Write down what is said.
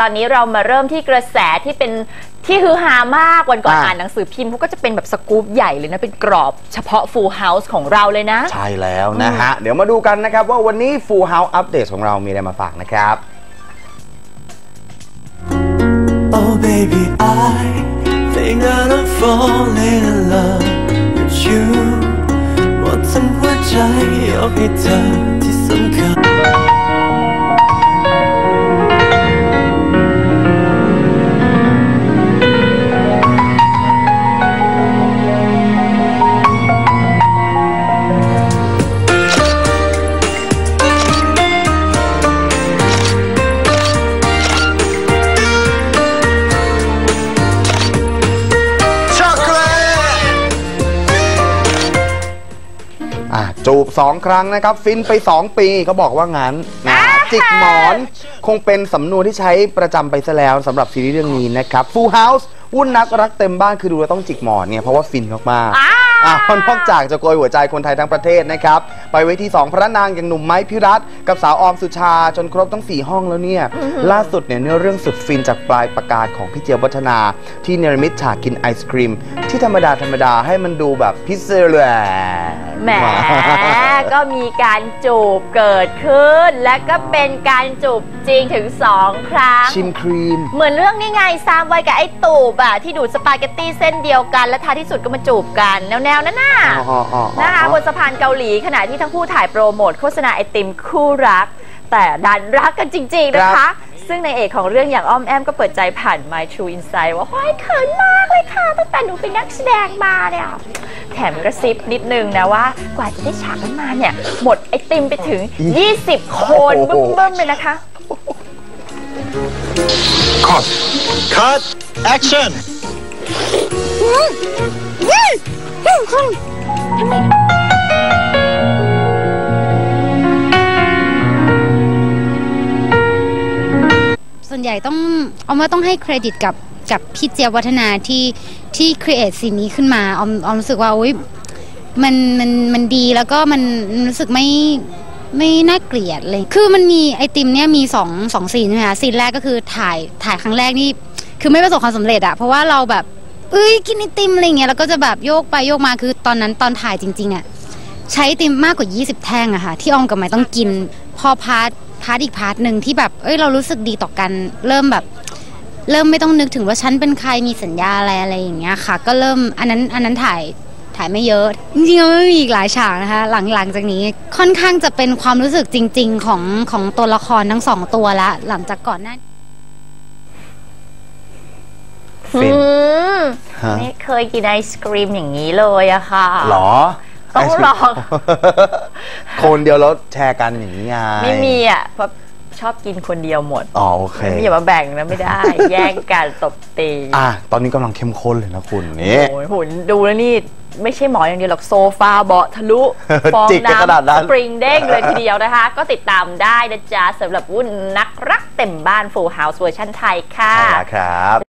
ตอนนี้เรามาเริ่มที่กระแสที่เป็นที่ฮือฮามากวันก่อนอ่า อ่านหนังสือพิมพ์เขาก็จะเป็นแบบสกู๊ปใหญ่เลยนะ เป็นกรอบเฉพาะ Full House ของเราเลยนะ ใช่แล้วนะฮะ เดี๋ยวมาดูกันนะครับว่าวันนี้ Full House Update ของเรามีอะไรมาฝากนะครับ Oh baby, I think that I'm falling in love with you หมดทั้งหัวใจยกให้เธอ อะจูบ2ครั้งนะครับ ฟินไป2ปีเขาบอกว่างั้นนะฮะจิกหมอนคงเป็นสำนวนที่ใช้ประจำไปซะแล้วสำหรับซีรีส์เรื่องนี้นะครับ Full House วุ่นนักรักเต็มบ้านคือดูแล้วต้องจิกหมอนเนี่ยเพราะว่าฟินมากๆ อ้าวอะเพราะนอกจากจะโกยหัวใจคนไทยทั้งประเทศนะครับ ไปไว้ที่ 2 พระนางอย่างหนุ่มไม้พิรัตกับสาวออมสุชา จนครบทั้ง 4 ห้องแล้วเนี่ย ล่าสุดเนี่ยเนื้อเรื่องสุดฟินจากปลายประกาศของพี่เจี๊ยบวัฒนา ที่เนรมิตฉากกินไอศครีม ที่ธรรมดาธรรมดาให้มันดูแบบพิเศษเลยแหมก็มีการจูบเกิดขึ้น และก็เป็นการจูบจริงถึงสองครั้ง ชิมครีม เหมือนเรื่องนี้ไงซามไว้กับไอ้ตูบอะที่ดูดสปาเกตตี้เส้นเดียวกัน และท้ายที่สุดก็มาจูบกันแนวๆนั้นน่ะอ๋ออ๋ออ๋อนะคะบนสะพานเกาหลีขณะที่ทั้งคู่ถ่ายโปรโมทโฆษณาไอติมคู่รัก แต่ดันรักกันจริง ๆ นะคะ ซึ่งในเอกของเรื่องอย่างอ้อมแอมก็เปิดใจผ่าน My True Insight ว่าโอ้ยเขินมากเลยค่ะ ตั้งแต่หนูเป็นนักแสดงมาเนี่ยแถมกระซิบนิดนึงนะว่า กว่าจะได้ฉากนั้นมาเนี่ย หมดไอติมไปถึง 20 คนบึ้มๆเลยนะคะ Cut. Cut. Action. ส่วนใหญ่ต้องเอาว่าต้องให้เครดิตกับกับพี่เจียบวัฒนาที่ที่ครีเอทซีนนี้ขึ้นมาออมออมรู้สึกว่าอุ้ยมันมันมันดีแล้วก็มันรู้สึกไม่ไม่น่าเกลียดเลย คือมันมีไอติมเนี่ยมีสองสองซีนใช่ไหมคะซีนแรกก็คือถ่ายถ่ายครั้งแรกนี่คือไม่ประสบความสำเร็จอะเพราะว่าเราแบบ เอ้ยกินไอติมอะไรเงี้ยแล้วก็จะแบบโยกไปโยกมาคือตอนนั้นตอนถ่ายจริงๆอะใช้ไอติมมากกว่า 20 แท่งอะค่ะ ที่ออมกับไม้ต้องกิน พอพาร์ทพาร์ทอีกพาร์ทหนึ่งที่แบบเอ้ยเรารู้สึกดีต่อกันเริ่มแบบ เริ่มไม่ต้องนึกถึงว่าฉันเป็นใครมีสัญญาอะไรอะไรอย่างเงี้ยค่ะ ก็เริ่มอันนั้นอันนั้นถ่ายถ่ายไม่เยอะจริงๆมันมีอีกหลายฉากนะคะหลังหลังจากนี้ค่อนข้างจะเป็นความรู้สึกจริง ๆ ของของตัวละครทั้งสองตัวละหลังจากก่อนหน้า ฟินอืมฮะไม่เคยกินไอศกรีมอย่างนี้เลยอะค่ะ หรอต้องลอง คนเดียวแล้วแชร์กันอย่างนี้ไงไม่มีอะเพราะชอบกินคนเดียวหมดอ๋อโอเคไม่อย่ามาแบ่งนะไม่ได้ แย่งกันตบตีอะตอนนี้กำลังเข้มข้นเลยนะคุณนี่โอ้ยหุ่นดูแล้วนี่ไม่ใช่หมออย่างเดียวหรอกโซฟาเบาะทะลุฟองจิกกันขนาดนั้นน้ำสปริงเด้งเลยทีเดียวนะคะ ก็ติดตามได้นะจ๊ะสำหรับวุ่นนักรักเต็มบ้าน Full House เวอร์ชันไทยค่ะใช่แล้วครับ